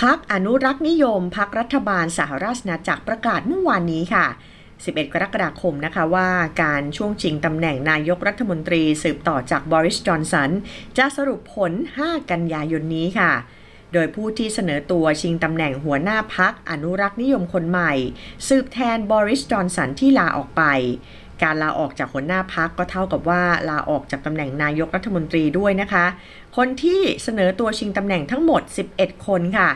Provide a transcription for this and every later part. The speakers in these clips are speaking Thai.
พักอนุรักษ์นิยม พักรัฐบาลสหราชอาณาจักรประกาศเมื่อวานนี้ค่ะ 11 กรกฎาคมนะคะว่าการช่วงชิงตำแหน่งนายกรัฐมนตรีสืบต่อจากบริสจอนสัน จะสรุปผล 5 กันยายนนี้ค่ะ โดยผู้ที่เสนอตัวชิงตำแหน่งหัวหน้าพักอนุรักษ์นิยมคนใหม่ สืบแทนบริสจอนสันที่ลาออกไป การลาออกจากหัวหน้าพักก็เท่ากับว่าลาออกจากตำแหน่งนายกรัฐมนตรีด้วยนะคะ คนที่เสนอตัวชิงตำแหน่งทั้งหมด 11 คนค่ะ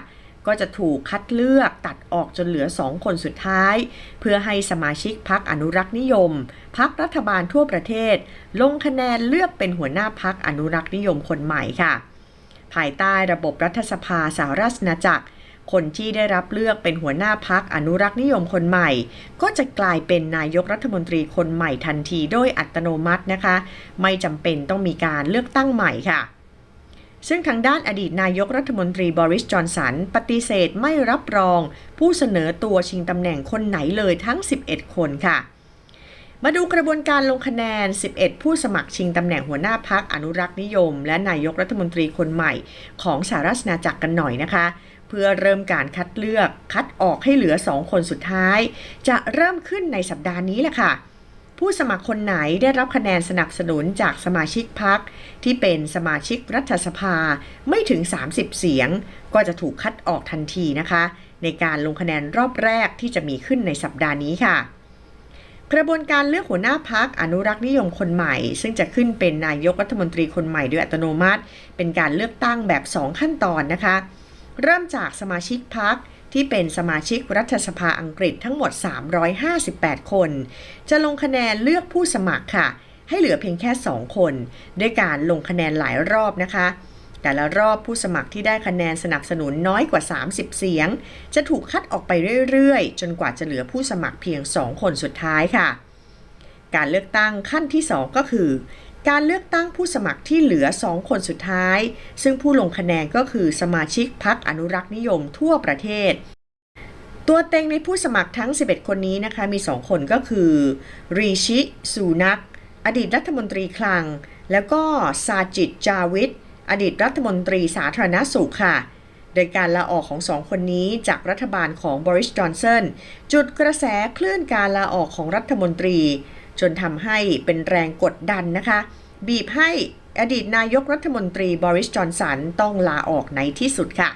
ก็จะถูกคัดเลือกตัดออกจนเหลือ 2 คนสุดท้าย เพื่อให้สมาชิกพักอนุรักษ์นิยม พักรัฐบาลทั่วประเทศ ลงคะแนนเลือกเป็นหัวหน้าพักอนุรักษ์นิยมคนใหม่ค่ะ ภายใต้ระบบรัฐสภาสหราชอาณาจักร คนที่ได้รับเลือกเป็นหัวหน้าพักอนุรักษ์นิยมคนใหม่ ก็จะกลายเป็นนายกรัฐมนตรีคนใหม่ทันทีโดยอัตโนมัตินะคะ ไม่จำเป็นต้องมีการเลือกตั้งใหม่ค่ะ ซึ่งทางด้านอดีตนายกรัฐมนตรีบริสจอนสัน ปฏิเสธไม่รับรอง ผู้เสนอตัวชิงตำแหน่งคนไหนเลยทั้ง 11 คนค่ะ มาดูกระบวนการลงคะแนน 11 ผู้สมัครชิงตำแหน่งหัวหน้าพักอนุรักษ์นิยม และนายกรัฐมนตรีคนใหม่ของสหราชอาจักรกันหน่อยนะคะ เพื่อเริ่มการคัดเลือกคัดออกให้เหลือ 2 คนสุดท้าย จะเริ่มขึ้นในสัปดาห์นี้แหละค่ะผู้สมัครคนไหนได้รับคะแนนสนับสนุนจากสมาชิกพักที่เป็นสมาชิกรัฐสภาไม่ถึง 30 เสียง ก็จะถูกคัดออกทันทีนะคะ ในการลงคะแนนรอบแรกที่จะมีขึ้นในสัปดาห์นี้ค่ะ กระบวนการเลือกหัวหน้าพักอนุรักษ์นิยมคนใหม่ ซึ่งจะขึ้นเป็นนายกรัฐมนตรีคนใหม่โดยอัตโนมัติ เป็นการเลือกตั้งแบบ 2 ขั้นตอนนะคะ เริ่มจากสมาชิกพักที่เป็นสมาชิกรัฐสภาอังกฤษทั้งหมด 358 คน จะลงคะแนนเลือกผู้สมัครค่ะ ให้เหลือเพียงแค่ 2 คน ด้วยการลงคะแนนหลายรอบนะคะ แต่ละรอบผู้สมัครที่ได้คะแนนสนับสนุนน้อยกว่า 30 เสียง จะถูกคัดออกไปเรื่อยๆ จนกว่าจะเหลือผู้สมัครเพียง 2 คนสุดท้ายค่ะ การเลือกตั้งขั้นที่ 2 ก็คือ การเลือกตั้งผู้สมัครที่เหลือ 2 คนสุดท้าย ซึ่งผู้ลงคะแนนก็คือสมาชิกพักอนุรักษ์นิยมทั่วประเทศตัวเต็งในผู้สมัครทั้ง 11 คนนี้นะคะ มี 2 คนก็คือ รีชิ สูนัก อดีตรัฐมนตรีคลัง แล้วก็ซาจิต จาวิด อดีตรัฐมนตรีสาธารณสุขค่ะ โดยการลาออกของสองคนนี้จากรัฐบาลของบริสจอนสันจุดกระแสคลื่นการลาออกของรัฐมนตรี จนทำให้เป็นแรงกดดันนะคะ บีบให้อดีตนายกรัฐมนตรีบริสจอนสันต้องลาออกในที่สุดค่ะ